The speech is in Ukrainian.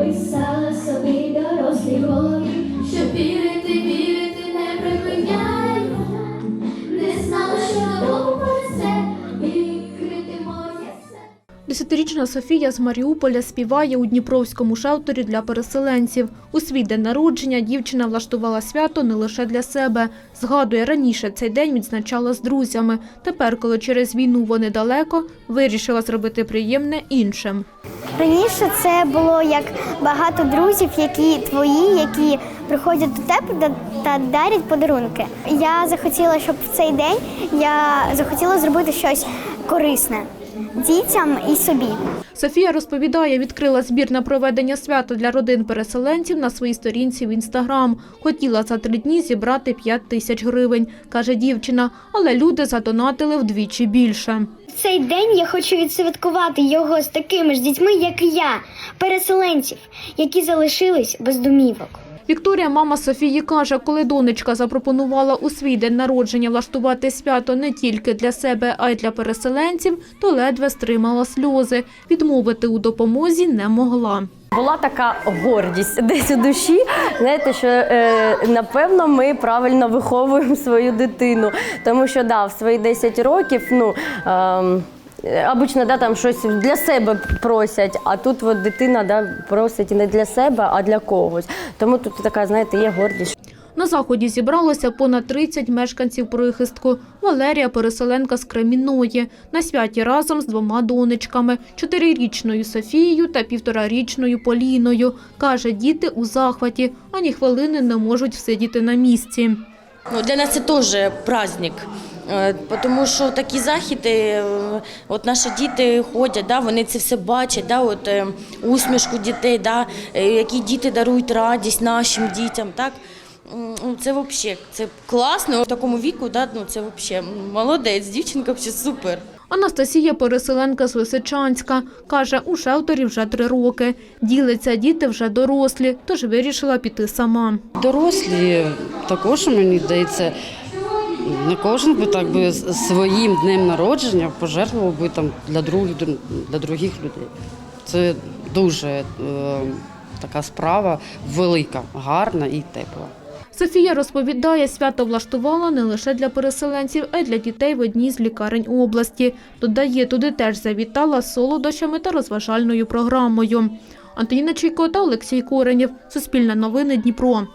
писала собі дорослі гої, що вірити, Десятирічна Софія з Маріуполя співає у Дніпровському шелтері для переселенців. У свій день народження дівчина влаштувала свято не лише для себе. Згадує, раніше цей день відзначала з друзями. Тепер, коли через війну вони далеко, вирішила зробити приємне іншим. Раніше це було як багато друзів, які твої, які приходять до тебе та- дарять подарунки. Я захотіла, щоб в цей день я захотіла зробити щось корисне дітям і собі. Софія розповідає, відкрила збір на проведення свята для родин переселенців на своїй сторінці в інстаграм. Хотіла за три дні зібрати 5 тисяч гривень, каже дівчина, але люди задонатили вдвічі більше. Цей день я хочу відсвяткувати його з такими ж дітьми, як і я, переселенців, які залишились без домівок. Вікторія, мама Софії, каже, коли донечка запропонувала у свій день народження влаштувати свято не тільки для себе, а й для переселенців, то ледве стримала сльози. Відмовити у допомозі не могла. Була така гордість десь у душі. Знаєте, що е, напевно ми правильно виховуємо свою дитину. Тому що да, в свої 10 років, ну. Е, Обично да, там щось для себе просять, а тут от дитина да, просить не для себе, а для когось. Тому тут така, знаєте, є гордість. На заході зібралося понад 30 мешканців прихистку. Валерія – переселенка з Креміної. На святі разом з двома донечками – чотирирічною Софією та півторарічною Поліною. Каже, діти у захваті, ані хвилини не можуть всидіти на місці. Ну, для нас це теж праздник. Е, Тому що такі західи, е, от наші діти ходять, да, вони це все бачать, да, от, е, усмішку дітей, да, які діти дарують радість нашим дітям. Так? Ну, Це взагалі це класно. В такому віку да, ну, це взагалі молодець, дівчинка взагалі супер. Анастасія – переселенка з Лисичанська. Каже, у шелтері вже три роки. Ділиться, діти вже дорослі, тож вирішила піти сама. Дорослі також мені здається, не кожен би так би своїм днем народження пожертвував би там для других для других людей. Це дуже е, така справа велика, гарна і тепла. Софія розповідає, свято влаштувала не лише для переселенців, а й для дітей в одній з лікарень області. Додає, туди теж завітала з солодощами та розважальною програмою. Антоніна Чайко та Олексій Коренєв. Суспільне новини Дніпро.